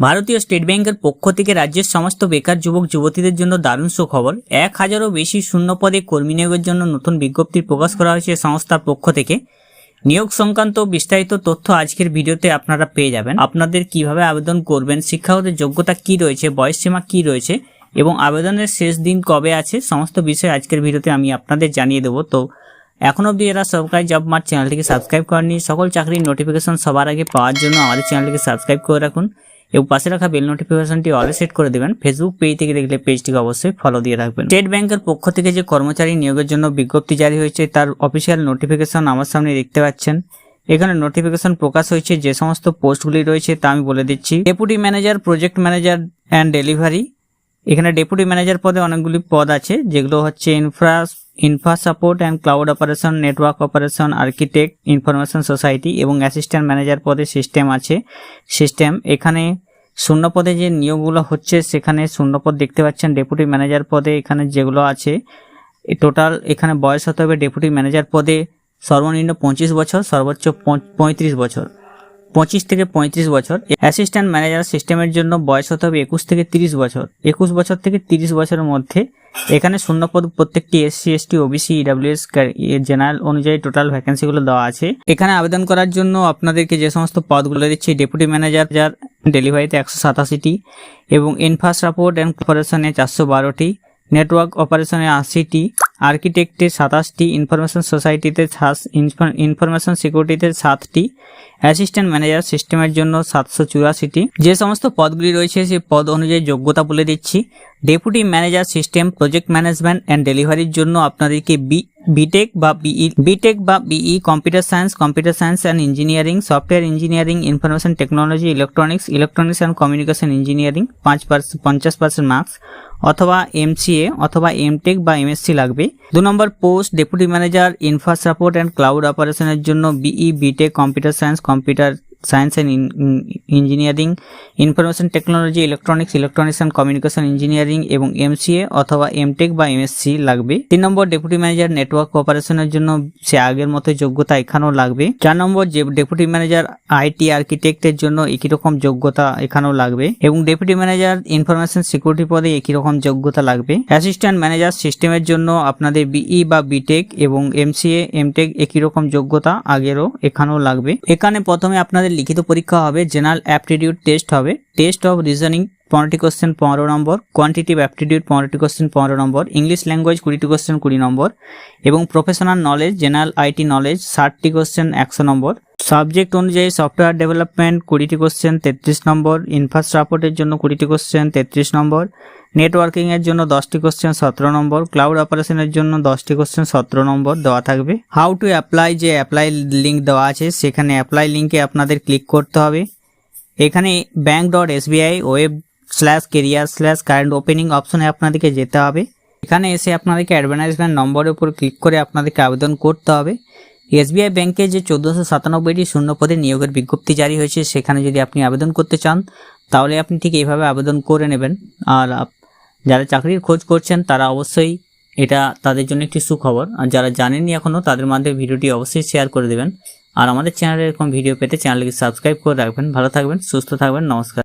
ভারতীয় স্টেট ব্যাংকের পক্ষ থেকে রাজ্যের সমস্ত বেকার যুবক, যুবতীদের জন্য দারুণ সুখবর। এক হাজারও বেশি শূন্য পদে কর্মী নিয়োগের জন্য নতুন বিজ্ঞপ্তি প্রকাশ করা হয়েছে সংস্থার পক্ষ থেকে। নিয়োগ সংক্রান্ত বিস্তারিত তথ্য আজকের ভিডিওতে আপনারা পেয়ে যাবেন। আপনাদের কীভাবে আবেদন করবেন, শিক্ষাগত যোগ্যতা কি রয়েছে বয়সসীমা কি রয়েছে, এবং আবেদনের শেষ দিন কবে আছে, সমস্ত বিষয় আজকের ভিডিওতে আমি আপনাদের জানিয়ে দেবো। তো এখন অবধি এরা সরকারি জব মার্ট চ্যানেলটিকে সাবস্ক্রাইব করেনি সকল চাকরির নোটিফিকেশন সবার আগে পাওয়ার জন্য আমাদের চ্যানেলটিকে সাবস্ক্রাইব করে রাখুন। এবং পাশে রাখা বেল নোটিফিকেশনটি অলে সেট করে দেবেন। ফেসবুক পেজ থেকে দেখলে পেজটিকে অবশ্যই ফলো দিয়ে রাখবেন। স্টেট ব্যাংকের পক্ষ থেকে যে কর্মচারী নিয়োগের জন্য বিজ্ঞপ্তি জারি হয়েছে, তার অফিসিয়াল নোটিফিকেশন আমার সামনে দেখতে পাচ্ছেন। এখানে নোটিফিকেশন প্রকাশ হয়েছে, যে সমস্ত পোস্টগুলি রয়েছে তা আমি বলে দিচ্ছি। Deputy manager project manager and delivery এখানে ডেপুটি ম্যানেজার পদে অনেকগুলি পদ আছে, যেগুলো হচ্ছে infra infra support and cloud operation, network operation, architect, information society এবং অ্যাসিস্ট্যান্ট ম্যানেজার পদে সিস্টেম আছে। সিস্টেম এখানে শূন্য পদে যে নিয়োগগুলো হচ্ছে, সেখানে শূন্য পদ দেখতে পাচ্ছেন ডেপুটি ম্যানেজার পদে এখানে যেগুলো আছে। টোটাল এখানে বয়স হতে হবে ডেপুটি ম্যানেজার পদে সর্বনিম্ন পঁচিশ বছর, সর্বোচ্চ পঁয়- পঁয়ত্রিশ বছর। পঁচিশ থেকে পঁয়ত্রিশ বছর। অ্যাসিস্ট্যান্ট ম্যানেজার সিস্টেমের জন্য বয়স হতে হবে একুশ থেকে তিরিশ বছর। একুশ বছর থেকে তিরিশ বছরের মধ্যে এখানে শূন্যপদ প্রত্যেকটি SC ST OBC EWS general অনুযায়ী টোটাল ভ্যাকেন্সিগুলো দেওয়া আছে। এখানে আবেদন করার জন্য আপনাদেরকে যে সমস্ত পদগুলো দিচ্ছি ডেপুটি ম্যানেজার যার ডেলিভারিতে একশো সাতাশিটি এবং ইনফ্রাস্ট্রাপোর্ট অ্যান্ড অপারেশনে চারশো বারোটি নেটওয়ার্ক অপারেশনে আশিটি আর্কিটেক্টে সাতাশটি ইনফরমেশন সোসাইটিতে ইনফরমেশন সিকিউরিটিতে সাতটি, অ্যাসিস্ট্যান্ট ম্যানেজার সিস্টেমের জন্য সাতশো চুরাশিটি। যে সমস্ত পদগুলি রয়েছে সেই পদ অনুযায়ী যোগ্যতা বলে দিচ্ছি। Deputy manager system project management and ডেলিভারির জন্য আপনাদেরকে বি বিটেক বা বিই বিটেক বা BE computer science computer science and engineering software engineering information technology electronics electronics and communication engineering পাঁচ পার্সেন্ট পঞ্চাশ পার্সেন্ট মার্কস অথবা এমসিএ অথবা এমটেক বা এমএসসি লাগবে। দু নম্বর post deputy manager infra support and cloud অপারেশনের জন্য BE BTech computer science computer science and engineering information technology electronics electronics and communication engineering এবং এমসিএ অথবা এমটেক বা এমএসসি লাগবে। তিন নম্বর ডেপুটি ম্যানেজার নেটওয়ার্ক অপারেশনের জন্য সে আগের মতো যোগ্যতা এখানেও লাগবে। চার নম্বর যে ডেপুটি ম্যানেজার আইটি আর্কিটেক্টের জন্য একই রকম যোগ্যতা এখানেও লাগবে এবং ডেপুটি ম্যানেজার ইনফরমেশন সিকিউরিটি পদে একই রকম যোগ্যতা লাগবে। অ্যাসিস্ট্যান্ট ম্যানেজার সিস্টেমের জন্য আপনাদের বিই বা বিটেক এবং এমসিএ এমটেক একই রকম যোগ্যতা আগেরও এখানেও লাগবে। এখানে প্রথমে আপনাদের লিখিত পরীক্ষা হবে জেনারেল অ্যাপটিটিউড টেস্ট হবে। টেস্ট অফ রিজনিং পনেরোটি কোশ্চেন পনেরো নম্বর। কোয়ান্টিটিভ অ্যাপটিটিউড পনেরোটি কোশ্চেন পনেরো নম্বর। ইংলিশ ল্যাঙ্গুয়েজ কুড়িটি কোশ্চেন কুড়ি নম্বর। এবং professional knowledge general IT knowledge ষাটটি কোশ্চেন একশো নম্বর। সাবজেক্ট অনুযায়ী সফটওয়্যার ডেভেলপমেন্ট কুড়িটি কোশ্চেন তেত্রিশ নম্বর। ইনফ্রাস্ট্রাকচারের জন্য কুড়িটি কোশ্চেন তেত্রিশ নম্বর। নেটওয়ার্কিংয়ের জন্য দশটি কোশ্চেন সতেরো নম্বর ক্লাউড অপারেশনের জন্য দশটি কোশ্চেন সতেরো নম্বর দেওয়া থাকবে। হাউ টু অ্যাপ্লাই যে অ্যাপ্লাই লিঙ্ক দেওয়া আছে, সেখানে অ্যাপ্লাই লিঙ্কে আপনাদের ক্লিক করতে হবে। এখানে bank dot SBI web slash career slash current opening অপশনে আপনাদেরকে যেতে হবে। এখানে এসে আপনাদেরকে অ্যাডভার্টাইজমেন্ট নম্বরের উপর ক্লিক করে আপনাদেরকে আবেদন করতে হবে। এসবিআই ব্যাংকে যে চোদ্দোশো সাতানব্বইটি শূন্য পদে নিয়োগের বিজ্ঞপ্তি জারি হয়েছে, সেখানে যদি আপনি আবেদন করতে চান, তাহলে আপনি ঠিক এইভাবে আবেদন করে নেবেন। আর যারা চাকরির খোঁজ করছেন, তারা অবশ্যই এটা তাদের জন্য একটি সুখবর। আর যারা জানেননি এখনও তাদের মাধ্যমে ভিডিওটি অবশ্যই শেয়ার করে দেবেন। আর আমাদের চ্যানেলে এরকম ভিডিও পেতে চ্যানেলকে সাবস্ক্রাইব করে রাখবেন। ভালো থাকবেন, সুস্থ থাকবেন, নমস্কার।